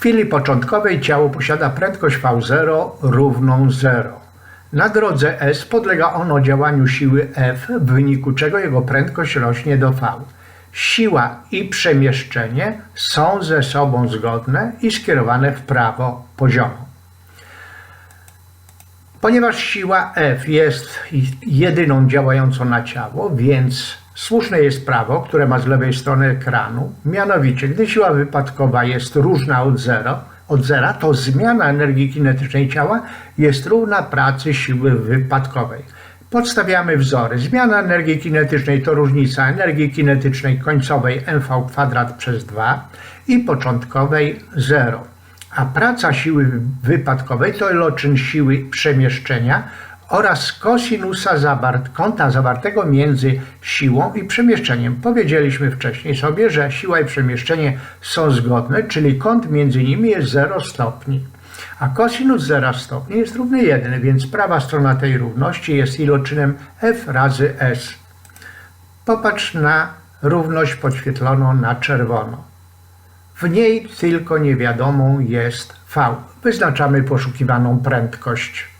chwili początkowej ciało posiada prędkość V0 równą 0. Na drodze S podlega ono działaniu siły F, w wyniku czego jego prędkość rośnie do V. Siła i przemieszczenie są ze sobą zgodne i skierowane w prawo poziomo. Ponieważ siła F jest jedyną działającą na ciało, więc słuszne jest prawo, które ma z lewej strony ekranu. Mianowicie, gdy siła wypadkowa jest różna od zera, od zera, to zmiana energii kinetycznej ciała jest równa pracy siły wypadkowej. Podstawiamy wzory. Zmiana energii kinetycznej to różnica energii kinetycznej końcowej mv kwadrat przez 2 i początkowej 0 a praca siły wypadkowej to iloczyn siły przemieszczenia oraz kosinusa zawart, kąta zawartego między siłą i przemieszczeniem. Powiedzieliśmy wcześniej sobie, że siła i przemieszczenie są zgodne, czyli kąt między nimi jest 0 stopni. A kosinus 0 stopni jest równy 1, więc prawa strona tej równości jest iloczynem f razy s. Popatrz na równość podświetloną na czerwono. W niej tylko niewiadomą jest V. Wyznaczamy poszukiwaną prędkość.